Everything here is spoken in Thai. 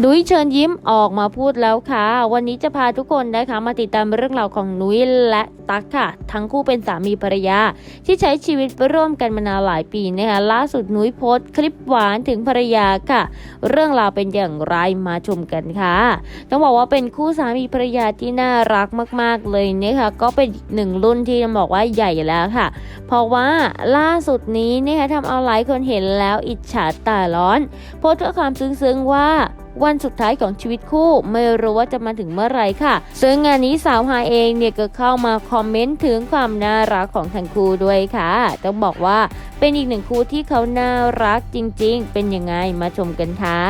นุ้ยเชิญยิ้มออกมาพูดแล้วค่ะ วันนี้จะพาทุกคนนะคะมาติดตามเรื่องราวของนุ้ยและตั๊กค่ะ ทั้งคู่เป็นสามีภรรยา ที่ใช้ชีวิตร่วมกันมานานหลายปีนะคะล่าสุดนุ้ยโพสต์คลิปหวานถึงภรรยาค่ะ เรื่องราวเป็นอย่างไรมาชมกันค่ะต้องบอกว่าเป็นคู่สามีภรรยาที่น่ารักมาก ๆ เลยนะคะก็เป็นหนึ่งรุ่นที่ต้องบอกว่าใหญ่แล้วค่ะ เพราะว่าล่าสุดนี้นะคะทำเอาหลายคนเห็นแล้วอิจฉาตาร้อน โพสต์ข้อความซึ้งๆว่า วันสุดท้ายของชีวิตคู่ ไม่รู้ว่าจะมาถึงเมื่อไหร่ค่ะ ซึ่งงานนี้สาวฮายเองเนี่ยก็เข้ามาคอมเมนต์ถึงความน่ารักของทั้งคู่ด้วยค่ะ ต้องบอกว่าเป็นอีกหนึ่งคู่ที่เขาน่ารักจริง ๆ เป็นยังไงมาชมกันค่ะ